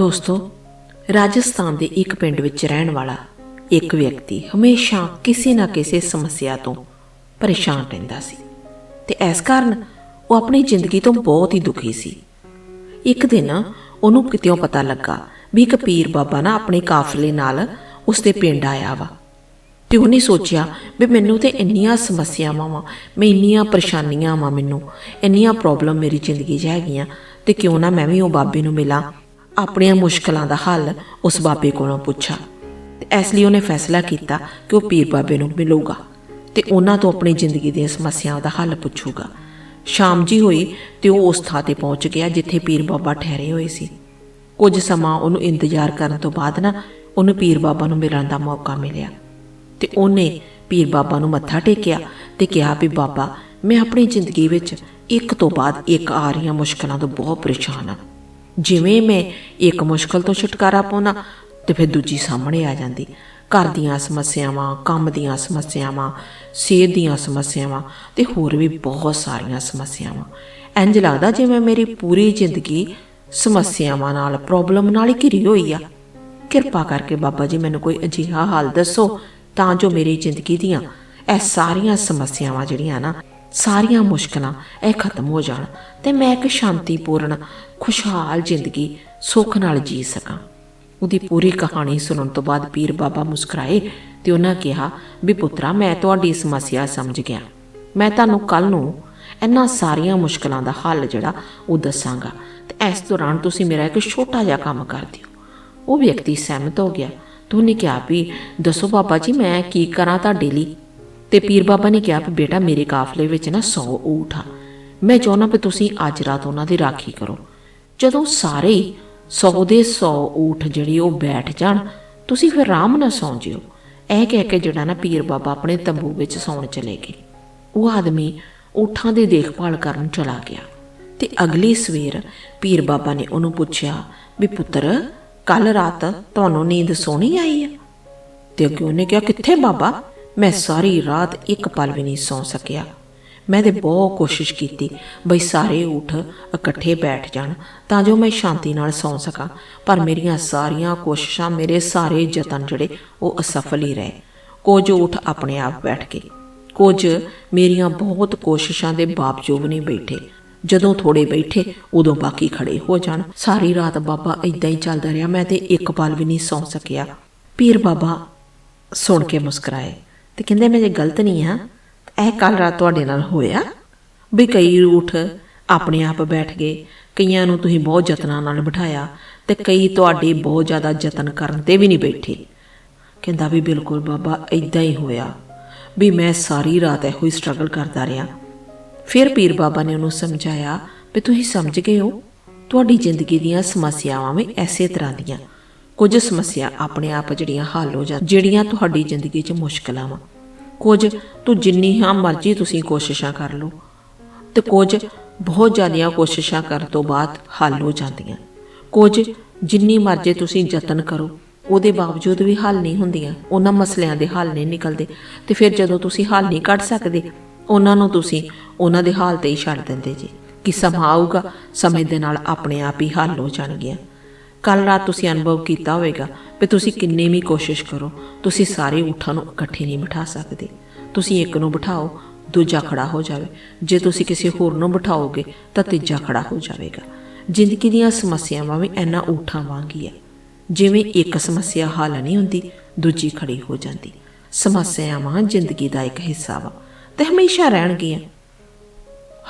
ਦੋਸਤੋ, ਰਾਜਸਥਾਨ ਦੇ ਇੱਕ ਪਿੰਡ ਵਿੱਚ ਰਹਿਣ ਵਾਲਾ ਇੱਕ ਵਿਅਕਤੀ ਹਮੇਸ਼ਾ ਕਿਸੇ ਨਾ ਕਿਸੇ ਸਮੱਸਿਆ ਤੋਂ ਪਰੇਸ਼ਾਨ ਰਹਿੰਦਾ ਸੀ ਤੇ ਇਸ ਕਾਰਨ ਉਹ ਆਪਣੀ ਜ਼ਿੰਦਗੀ ਤੋਂ ਬਹੁਤ ਹੀ ਦੁਖੀ ਸੀ। ਇੱਕ ਦਿਨ ਉਹਨੂੰ ਕਿਤੇੋਂ ਪਤਾ ਲੱਗਾ ਵੀ ਇੱਕ ਪੀਰ ਬਾਬਾ ਨਾ ਆਪਣੇ ਕਾਫਲੇ ਨਾਲ ਉਸਦੇ ਪਿੰਡ ਆਇਆ ਵਾ ਤੇ ਉਹਨੇ ਸੋਚਿਆ ਵੀ ਮੈਨੂੰ ਤੇ ਇੰਨੀਆਂ ਸਮੱਸਿਆਵਾਂ ਵਾ, ਮੈਂ ਇੰਨੀਆਂ ਪਰੇਸ਼ਾਨੀਆਂ ਵਾ ਮੈਨੂੰ, ਇੰਨੀਆਂ ਪ੍ਰੋਬਲਮ ਮੇਰੀ ਜ਼ਿੰਦਗੀ 'ਚ ਹੈਗੀਆਂ ਤੇ ਕਿਉਂ ਨਾ ਮੈਂ ਵੀ ਉਹ ਬਾਬੇ ਨੂੰ ਮਿਲਾਂ ਆਪਣੀਆਂ ਮੁਸ਼ਕਲਾਂ ਦਾ ਹੱਲ ਉਸ ਬਾਬੇ ਕੋਲੋਂ ਪੁੱਛਿਆ ਇਸ ਲਈ ਉਹਨੇ ਫੈਸਲਾ ਕੀਤਾ ਕਿ ਉਹ ਪੀਰ ਬਾਬੇ ਨੂੰ ਮਿਲੂਗਾ ਤੇ ਉਹਨਾਂ ਤੋਂ ਆਪਣੀ ਜ਼ਿੰਦਗੀ ਦੀਆਂ ਸਮੱਸਿਆਵਾਂ ਦਾ ਹੱਲ ਪੁੱਛੂਗਾ। ਸ਼ਾਮ ਜੀ ਹੋਈ ਤੇ ਉਹ ਉਸ ਥਾਂ ਤੇ ਪਹੁੰਚ ਗਿਆ ਜਿੱਥੇ ਪੀਰ ਬਾਬਾ ਠਹਿਰੇ ਹੋਏ ਸੀ। ਕੁਝ ਸਮਾਂ ਉਹਨੂੰ ਇੰਤਜ਼ਾਰ ਕਰਨ ਤੋਂ ਬਾਅਦ ਨਾ ਉਹਨੂੰ ਪੀਰ ਬਾਬਾ ਨੂੰ ਮਿਲਣ ਦਾ ਮੌਕਾ ਮਿਲਿਆ ਤੇ ਉਹਨੇ ਪੀਰ ਬਾਬਾ ਨੂੰ ਮੱਥਾ ਟੇਕਿਆ ਤੇ ਕਿਹਾ ਵੀ ਬਾਬਾ, ਮੈਂ ਆਪਣੀ ਜ਼ਿੰਦਗੀ ਵਿੱਚ ਇੱਕ ਤੋਂ ਬਾਅਦ ਇੱਕ ਆ ਰਹੀਆਂ ਮੁਸ਼ਕਲਾਂ ਤੋਂ ਬਹੁਤ ਪਰੇਸ਼ਾਨ ਹਾਂ। ਜਿਵੇਂ ਮੈਂ ਇੱਕ ਮੁਸ਼ਕਲ ਤੋਂ ਛੁਟਕਾਰਾ ਪਾਉਣਾ ਤੇ ਫਿਰ ਦੂਜੀ ਸਾਹਮਣੇ ਆ ਜਾਂਦੀ। ਘਰ ਦੀਆਂ ਸਮੱਸਿਆਵਾਂ, ਕੰਮ ਦੀਆਂ ਸਮੱਸਿਆਵਾਂ, ਸਿਹਤ ਦੀਆਂ ਸਮੱਸਿਆਵਾਂ ਤੇ ਹੋਰ ਵੀ ਬਹੁਤ ਸਾਰੀਆਂ ਸਮੱਸਿਆਵਾਂ। ਇੰਜ ਲੱਗਦਾ ਜਿਵੇਂ ਮੇਰੀ ਪੂਰੀ ਜ਼ਿੰਦਗੀ ਸਮੱਸਿਆਵਾਂ ਨਾਲ ਪ੍ਰੋਬਲਮ ਨਾਲ ਹੀ ਘਿਰੀ ਹੋਈ ਆ। ਕਿਰਪਾ ਕਰਕੇ ਬਾਬਾ ਜੀ ਮੈਨੂੰ ਕੋਈ ਅਜਿਹਾ ਹਾਲ ਦੱਸੋ ਤਾਂ ਜੋ ਮੇਰੀ ਜ਼ਿੰਦਗੀ ਦੀਆਂ ਇਹ ਸਾਰੀਆਂ ਸਮੱਸਿਆਵਾਂ ਜਿਹੜੀਆਂ ਨਾ ਸਾਰੀਆਂ ਮੁਸ਼ਕਲਾਂ ਇਹ ਖਤਮ ਹੋ ਜਾਣ ਤੇ ਮੈਂ ਇੱਕ ਸ਼ਾਂਤੀਪੂਰਨ, ਖੁਸ਼ਹਾਲ ਜ਼ਿੰਦਗੀ ਸੁੱਖ ਨਾਲ ਜੀ ਸਕਾਂ। ਉਹਦੀ ਪੂਰੀ ਕਹਾਣੀ ਸੁਣਨ ਤੋਂ ਬਾਅਦ ਪੀਰ ਬਾਬਾ ਮੁਸਕਰਾਏ ਤੇ ਉਹਨਾਂ ਕਿਹਾ, ਵੀ ਪੁੱਤਰਾ, ਮੈਂ ਤੁਹਾਡੀ ਸਮੱਸਿਆ ਸਮਝ ਗਿਆ। ਮੈਂ ਤੁਹਾਨੂੰ ਕੱਲ ਨੂੰ ਇਹਨਾਂ ਸਾਰੀਆਂ ਮੁਸ਼ਕਲਾਂ ਦਾ ਹੱਲ ਜਿਹੜਾ ਉਹ ਦੱਸਾਂਗਾ ਤੇ ਇਸ ਦੌਰਾਨ ਤੁਸੀਂ ਮੇਰਾ ਇੱਕ ਛੋਟਾ ਜਿਹਾ ਕੰਮ ਕਰ ਦਿਓ। ਉਹ ਵਿਅਕਤੀ ਸਹਿਮਤ ਹੋ ਗਿਆ। ਤੇ ਉਹਨੇ ਕਿਹਾ ਵੀ, ਦੱਸੋ ਬਾਬਾ ਜੀ, ਮੈਂ ਕੀ ਕਰਾਂ ਤੁਹਾਡੇ ਲਈ? ਤੇ ਪੀਰ ਬਾਬਾ ਨੇ ਕਿਹਾ ਵੀ ਬੇਟਾ ਮੇਰੇ ਕਾਫਲੇ ਵਿੱਚ ਨਾ 100 ਊਠ ਆ। ਮੈਂ ਚਾਹੁੰਦਾ ਵੀ ਤੁਸੀਂ ਅੱਜ ਰਾਤ ਉਹਨਾਂ ਦੀ ਰਾਖੀ ਕਰੋ। ਜਦੋਂ ਸਾਰੇ ਹੀ 100 ਦੇ 100 ਊਠ ਜਿਹੜੀ ਉਹ ਬੈਠ ਜਾਣ, ਤੁਸੀਂ ਫਿਰ ਆਰਾਮ ਨਾਲ ਸੌਂ ਜਿਓ। ਇਹ ਕਹਿ ਕੇ ਜਿਹੜਾ ਨਾ ਪੀਰ ਬਾਬਾ ਆਪਣੇ ਤੰਬੂ ਵਿੱਚ ਸੌਣ ਚਲੇ ਗਏ। ਉਹ ਆਦਮੀ ਊਠਾਂ ਦੀ ਦੇਖਭਾਲ ਕਰਨ ਚਲਾ ਗਿਆ। ਤੇ ਅਗਲੀ ਸਵੇਰ ਪੀਰ ਬਾਬਾ ਨੇ ਉਹਨੂੰ ਪੁੱਛਿਆ ਵੀ ਪੁੱਤਰ ਕੱਲ ਰਾਤ ਤੁਹਾਨੂੰ ਨੀਂਦ ਸੋਹਣੀ ਆਈ ਆ? ਤੇ ਅੱਗੇ ਉਹਨੇ ਕਿਹਾ, ਕਿੱਥੇ ਬਾਬਾ? ਮੈਂ ਸਾਰੀ ਰਾਤ ਇੱਕ ਪਲ ਵੀ ਨਹੀਂ ਸੌਂ ਸਕਿਆ। ਮੈਂ ਤੇ ਬਹੁਤ ਕੋਸ਼ਿਸ਼ ਕੀਤੀ ਬਈ ਸਾਰੇ ਊਠ ਇਕੱਠੇ ਬੈਠ ਜਾਣ, ਤਾਂ ਜੋ ਮੈਂ ਸ਼ਾਂਤੀ ਨਾਲ ਸੌਂ ਸਕਾਂ। ਪਰ ਮੇਰੀਆਂ ਸਾਰੀਆਂ ਕੋਸ਼ਿਸ਼ਾਂ, ਮੇਰੇ ਸਾਰੇ ਯਤਨ ਜਿਹੜੇ, ਉਹ ਅਸਫਲ ਹੀ ਰਹੇ। ਕੁਝ ਊਠ ਆਪਣੇ ਆਪ ਬੈਠ ਗਏ। ਕੁਝ ਮੇਰੀਆਂ ਬਹੁਤ ਕੋਸ਼ਿਸ਼ਾਂ ਦੇ ਬਾਵਜੂਦ ਨਹੀਂ ਬੈਠੇ। ਜਦੋਂ ਥੋੜੇ ਬੈਠੇ, ਉਦੋਂ ਬਾਕੀ ਖੜੇ ਹੋ ਜਾਣ। ਸਾਰੀ ਰਾਤ ਬਾਬਾ ਇਦਾਂ ਹੀ ਚੱਲਦਾ ਰਿਹਾ, ਮੈਂ ਤੇ ਇੱਕ ਪਲ ਵੀ ਨਹੀਂ ਸੌਂ ਸਕਿਆ। ਪੀਰ ਬਾਬਾ ਸੁਣ ਕੇ ਮੁਸਕਰਾਏ। ਤੇ ਕਹਿੰਦੇ ਮੈਂ ਜੇ ਗਲਤ ਨਹੀਂ ਹਾਂ ਇਹ ਕੱਲ ਰਾਤ ਤੁਹਾਡੇ ਨਾਲ ਹੋਇਆ। ਵੀ ਕਈ ਰੂਠ ਆਪਣੇ ਆਪ ਬੈਠ ਗਏ, ਕਈਆਂ ਨੂੰ ਤੁਸੀਂ ਬਹੁਤ ਯਤਨਾਂ ਨਾਲ ਬਿਠਾਇਆ ਤੇ ਕਈ ਤੁਹਾਡੇ ਬਹੁਤ ਜ਼ਿਆਦਾ ਯਤਨ ਕਰਨ ਤੇ ਵੀ ਨਹੀਂ ਬੈਠੇ। ਕਹਿੰਦਾ ਵੀ ਬਿਲਕੁਲ ਬਾਬਾ ਇਦਾਂ ਹੀ ਹੋਇਆ। ਵੀ ਮੈਂ ਸਾਰੀ ਰਾਤ ਇਹੋ ਹੀ ਸਟਰਗਲ ਕਰਦਾ ਰਿਹਾ। ਫਿਰ ਪੀਰ ਬਾਬਾ ਨੇ ਉਹਨੂੰ ਸਮਝਾਇਆ ਵੀ ਤੁਸੀਂ ਸਮਝ ਗਏ ਹੋ, ਤੁਹਾਡੀ ਜ਼ਿੰਦਗੀ ਦੀਆਂ ਸਮੱਸਿਆਵਾਂ ਵੀ ਐਸੇ ਤਰ੍ਹਾਂ ਦੀਆਂ। ਕੁਝ ਸਮੱਸਿਆ ਆਪਣੇ ਆਪ ਜਿਹੜੀਆਂ ਹੱਲ ਹੋ ਜਾਂ, ਜਿਹੜੀਆਂ ਤੁਹਾਡੀ ਜ਼ਿੰਦਗੀ 'ਚ ਮੁਸ਼ਕਲਾਂ ਵਾ। ਕੁਝ ਤੂੰ ਜਿੰਨੀ ਹਾਂ ਮਰਜ਼ੀ ਤੁਸੀਂ ਕੋਸ਼ਿਸ਼ਾਂ ਕਰ ਲਓ। ਤੇ ਕੁਝ ਬਹੁਤ ਜ਼ਿਆਦੀਆਂ ਕੋਸ਼ਿਸ਼ਾਂ ਕਰਨ ਤੋਂ ਬਾਅਦ ਹੱਲ ਹੋ ਜਾਂਦੀਆਂ। ਕੁਝ ਜਿੰਨੀ ਮਰਜ਼ੀ ਤੁਸੀਂ ਯਤਨ ਕਰੋ, ਉਹਦੇ ਬਾਵਜੂਦ ਵੀ ਹੱਲ ਨਹੀਂ ਹੁੰਦੀਆਂ, ਉਹਨਾਂ ਮਸਲਿਆਂ ਦੇ ਹੱਲ ਨਹੀਂ ਨਿਕਲਦੇ। ਤੇ ਫਿਰ ਜਦੋਂ ਤੁਸੀਂ ਹੱਲ ਨਹੀਂ ਕੱਢ ਸਕਦੇ, ਉਹਨਾਂ ਨੂੰ ਤੁਸੀਂ ਉਹਨਾਂ ਦੇ ਹਾਲ ਤੇ ਹੀ ਛੱਡ ਦਿੰਦੇ ਜੀ, ਕਿ ਸਮਾਂ ਆਊਗਾ, ਸਮੇਂ ਦੇ ਨਾਲ ਆਪਣੇ ਆਪ ਹੀ ਹੱਲ ਹੋ ਜਾਣਗੀਆਂ। ਕੱਲ ਰਾਤ ਤੁਸੀਂ ਅਨੁਭਵ ਕੀਤਾ ਹੋਵੇਗਾ ਕਿ ਤੁਸੀਂ ਕਿੰਨੇ ਵੀ ਕੋਸ਼ਿਸ਼ ਕਰੋ, ਤੁਸੀਂ ਸਾਰੇ ਊਠਾਂ ਨੂੰ ਇਕੱਠੇ ਨਹੀਂ ਬਿਠਾ ਸਕਦੇ। ਤੁਸੀਂ ਇੱਕ ਨੂੰ ਬਿਠਾਓ, ਦੂਜਾ ਖੜਾ ਹੋ ਜਾਵੇ। ਜੇ ਤੁਸੀਂ ਕਿਸੇ ਹੋਰ ਨੂੰ ਬਿਠਾਓਗੇ, ਤਾਂ ਤੀਜਾ ਖੜਾ ਹੋ ਜਾਵੇਗਾ। ਜ਼ਿੰਦਗੀ ਦੀਆਂ ਸਮੱਸਿਆਵਾਂ ਵੀ ਇਹਨਾਂ ਊਠਾਂ ਵਾਂਗ ਹੀ ਹੈ ਜਿਵੇਂ ਇੱਕ ਸਮੱਸਿਆ ਹੱਲ ਨਹੀਂ ਹੁੰਦੀ, ਦੂਜੀ ਖੜੀ ਹੋ ਜਾਂਦੀ। ਸਮੱਸਿਆਵਾਂ ਜ਼ਿੰਦਗੀ ਦਾ ਇੱਕ ਹਿੱਸਾ ਵਾ ਤੇ ਹਮੇਸ਼ਾ ਰਹਿਣਗੀਆਂ।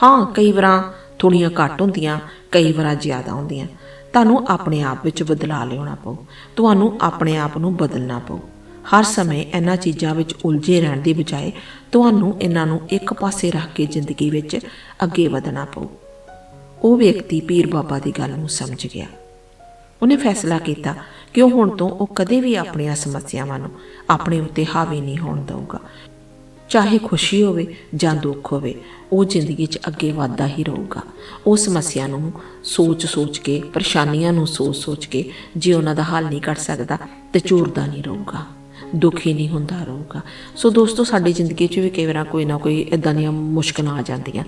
ਹਾਂ, ਕਈ ਵਾਰਾਂ ਥੋੜੀਆਂ ਘੱਟ ਹੁੰਦੀਆਂ, ਕਈ ਵਾਰਾਂ ਜ਼ਿਆਦਾ ਹੁੰਦੀਆਂ। ਤੁਹਾਨੂੰ ਆਪਣੇ ਆਪ ਵਿੱਚ ਬਦਲਾ ਲਿਆਉਣਾ ਪਊ। ਤੁਹਾਨੂੰ ਆਪਣੇ ਆਪ ਨੂੰ ਬਦਲਣਾ ਪਊ। ਹਰ ਸਮੇਂ ਇਹਨਾਂ ਚੀਜ਼ਾਂ ਵਿੱਚ ਉਲਝੇ ਰਹਿਣ ਦੀ ਬਜਾਏ ਤੁਹਾਨੂੰ ਇਹਨਾਂ ਨੂੰ ਇੱਕ ਪਾਸੇ ਰੱਖ ਕੇ ਜ਼ਿੰਦਗੀ ਵਿੱਚ ਅੱਗੇ ਵਧਣਾ ਪਊ। ਉਹ ਵਿਅਕਤੀ ਪੀਰ ਬਾਬਾ ਦੀ ਗੱਲ ਨੂੰ ਸਮਝ ਗਿਆ। ਉਹਨੇ ਫੈਸਲਾ ਕੀਤਾ ਕਿ ਉਹ ਹੁਣ ਤੋਂ ਉਹ ਕਦੇ ਵੀ ਆਪਣੀਆਂ ਸਮੱਸਿਆਵਾਂ ਨੂੰ ਆਪਣੇ ਉੱਤੇ ਹਾਵੀ ਨਹੀਂ ਹੋਣ ਦੇਊਗਾ। ਚਾਹੇ ਖੁਸ਼ੀ ਹੋਵੇ ਜਾਂ ਦੁੱਖ ਹੋਵੇ, ਉਹ ਜ਼ਿੰਦਗੀ 'ਚ ਅੱਗੇ ਵਧਦਾ ਹੀ ਰਹੂਗਾ। ਉਹ ਸਮੱਸਿਆ ਨੂੰ ਸੋਚ-ਸੋਚ ਕੇ, ਪਰੇਸ਼ਾਨੀਆਂ ਨੂੰ ਸੋਚ-ਸੋਚ ਕੇ ਜੇ ਉਹਨਾਂ ਦਾ ਹੱਲ ਨਹੀਂ ਕਰ ਸਕਦਾ, ਤੇ ਝੂਰਦਾ ਨਹੀਂ ਰਹੂਗਾ, ਦੁਖੀ ਨਹੀਂ ਹੁੰਦਾ ਰਹੂਗਾ। ਸੋ ਦੋਸਤੋ, ਸਾਡੀ ਜ਼ਿੰਦਗੀ 'ਚ ਵੀ ਕਈ ਵਾਰ ਕੋਈ ਨਾ ਕੋਈ ਇਦਾਂ ਦੀਆਂ ਮੁਸ਼ਕਲਾਂ ਆ ਜਾਂਦੀਆਂ।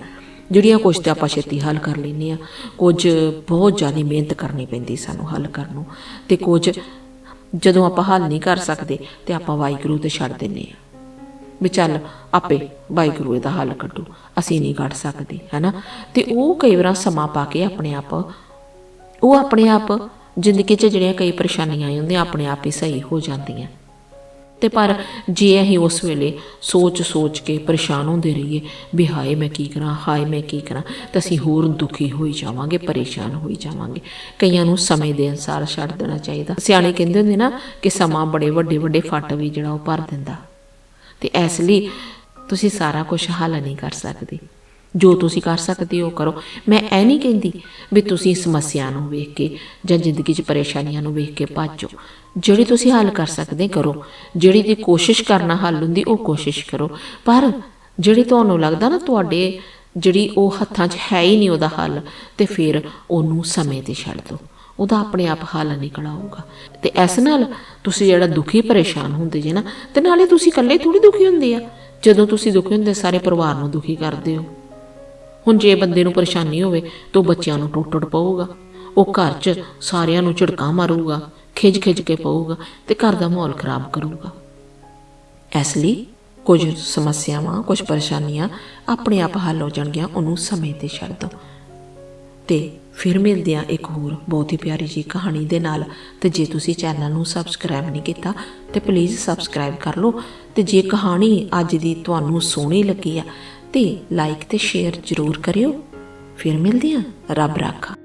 ਜਿਹੜੀਆਂ ਕੁਝ ਤੇ ਆਪਾਂ ਛੇਤੀ ਹੱਲ ਕਰ ਲੈਂਦੇ ਆ ਕੁਝ ਬਹੁਤ ਜ਼ਿਆਦਾ ਮਿਹਨਤ ਕਰਨੀ ਪੈਂਦੀ ਸਾਨੂੰ ਹੱਲ ਕਰਨ ਨੂੰ, ਤੇ ਕੁਝ ਜਦੋਂ ਆਪਾਂ ਹੱਲ ਨਹੀਂ ਕਰ ਸਕਦੇ, ਤੇ ਆਪਾਂ ਵਾਹਿਗੁਰੂ ਤੇ ਛੱਡ ਦਿੰਨੇ ਆ ਵੀ ਚੱਲ ਆਪੇ ਵਾਹਿਗੁਰੂ ਇਹਦਾ ਹੱਲ ਕੱਢੂ। ਅਸੀਂ ਨਹੀਂ ਕੱਢ ਸਕਦੇ ਹੈਨਾ? ਤੇ ਉਹ ਕਈ ਵਾਰ ਸਮਾਂ ਪਾ ਕੇ ਆਪਣੇ ਆਪ ਉਹ ਆਪਣੇ ਆਪ ਜ਼ਿੰਦਗੀ 'ਚ ਜਿਹੜੀਆਂ ਕਈ ਪਰੇਸ਼ਾਨੀਆਂ ਆਈ ਹੁੰਦੀਆਂ ਆਪਣੇ ਆਪ ਹੀ ਸਹੀ ਹੋ ਜਾਂਦੀਆਂ। ਤੇ ਪਰ ਜੇ ਅਸੀਂ ਉਸ ਵੇਲੇ ਸੋਚ ਸੋਚ ਕੇ ਪਰੇਸ਼ਾਨ ਹੁੰਦੇ ਰਹੀਏ ਵੀ ਹਾਏ ਮੈਂ ਕੀ ਕਰਾਂ ਹਾਏ ਮੈਂ ਕੀ ਕਰਾਂ ਤਾਂ ਅਸੀਂ ਹੋਰ ਦੁਖੀ ਹੋਈ ਜਾਵਾਂਗੇ ਪਰੇਸ਼ਾਨ ਹੋਈ ਜਾਵਾਂਗੇ। ਕਈਆਂ ਨੂੰ ਸਮੇਂ ਦੇ ਅਨਸਾਰ ਛੱਡ ਦੇਣਾ ਚਾਹੀਦਾ। ਸਿਆਣੇ ਕਹਿੰਦੇ ਹੁੰਦੇ ਨਾ ਕਿ ਸਮਾਂ ਬੜੇ ਵੱਡੇ ਵੱਡੇ ਫੱਟ ਵੀ ਜਿਹੜਾ ਉਹ ਭਰ ਦਿੰਦਾ। ਤੇ ਇਸ ਲਈ ਤੁਸੀਂ ਸਾਰਾ ਕੁਝ ਹੱਲ ਨਹੀਂ ਕਰ ਸਕਦੇ। ਜੋ ਤੁਸੀਂ ਕਰ ਸਕਦੇ ਹੋ ਕਰੋ। ਮੈਂ ਇਹ ਨਹੀਂ ਕਹਿੰਦੀ ਵੀ ਤੁਸੀਂ ਸਮੱਸਿਆ ਨੂੰ ਵੇਖ ਕੇ ਜਾਂ ਜ਼ਿੰਦਗੀ 'ਚ ਪਰੇਸ਼ਾਨੀਆਂ ਨੂੰ ਵੇਖ ਕੇ ਭੱਜੋ ਜਿਹੜੀ ਤੁਸੀਂ ਹੱਲ ਕਰ ਸਕਦੇ, ਕਰੋ। ਜਿਹੜੀ ਦੀ ਕੋਸ਼ਿਸ਼ ਕਰਨਾ ਹੱਲ ਹੁੰਦੀ, ਉਹ ਕੋਸ਼ਿਸ਼ ਕਰੋ। ਪਰ ਜਿਹੜੀ ਤੁਹਾਨੂੰ ਲੱਗਦਾ ਨਾ ਤੁਹਾਡੇ ਜਿਹੜੀ ਉਹ ਹੱਥਾਂ 'ਚ ਹੈ ਹੀ ਨਹੀਂ ਉਹਦਾ ਹੱਲ, ਤੇ ਫਿਰ ਉਹਨੂੰ ਸਮੇਂ ਤੇ ਛੱਡ ਦਿਓ। ਉਹਦਾ ਆਪਣੇ ਆਪ ਹੱਲ ਨਿਕਲ ਆਊਗਾ। ਤੇ ਇਸ ਨਾਲ ਤੁਸੀਂ ਜਿਹੜਾ ਦੁਖੀ ਪਰੇਸ਼ਾਨ ਹੁੰਦੇ ਜੇ ਨਾ, ਤੇ ਨਾਲੇ ਤੁਸੀਂ ਇਕੱਲੇ ਥੋੜੀ ਦੁਖੀ ਹੁੰਦੇ ਆ। ਜਦੋਂ ਤੁਸੀਂ ਦੁਖੀ ਹੁੰਦੇ, ਸਾਰੇ ਪਰਿਵਾਰ ਨੂੰ ਦੁਖੀ ਕਰਦੇ ਹੋ। ਹੁਣ ਜੇ ਬੰਦੇ ਨੂੰ ਪਰੇਸ਼ਾਨੀ ਹੋਵੇ, ਤਾਂ ਉਹ ਬੱਚਿਆਂ ਨੂੰ ਟੁੱਟ ਟੁੱਟ ਪਊਗਾ। ਉਹ ਘਰ 'ਚ ਸਾਰਿਆਂ ਨੂੰ ਝਟਕਾ ਮਾਰੂਗਾ ਖਿੱਚ ਖਿੱਚ ਕੇ ਪਊਗਾ ਤੇ ਘਰ ਦਾ ਮਾਹੌਲ ਖਰਾਬ ਕਰੂਗਾ। ਇਸ ਲਈ ਕੁਝ ਸਮੱਸਿਆਵਾਂ, ਕੁਝ ਪਰੇਸ਼ਾਨੀਆਂ ਆਪਣੇ ਆਪ ਹੱਲ ਹੋ ਜਾਣਗੀਆਂ, ਉਹਨੂੰ ਸਮੇਂ ਤੇ ਛੱਡ ਦਿਓ। ਤੇ ਫਿਰ ਮਿਲਦੇ ਆ ਇੱਕ ਹੋਰ ਬਹੁਤ ਹੀ ਪਿਆਰੀ ਜੀ ਕਹਾਣੀ ਦੇ ਨਾਲ। ਤੇ ਜੇ ਤੁਸੀਂ ਚੈਨਲ ਨੂੰ ਸਬਸਕ੍ਰਾਈਬ ਨਹੀਂ ਕੀਤਾ, ਤੇ ਪਲੀਜ਼ ਸਬਸਕ੍ਰਾਈਬ ਕਰ ਲਓ। ਤੇ ਜੇ ਕਹਾਣੀ ਅੱਜ ਦੀ ਤੁਹਾਨੂੰ ਸੋਹਣੀ ਲੱਗੀ ਆ, ਤੇ ਲਾਈਕ ਤੇ ਸ਼ੇਅਰ ਜ਼ਰੂਰ ਕਰਿਓ। ਫਿਰ ਮਿਲਦੇ ਆ ਰੱਬ ਰਾਖਾ।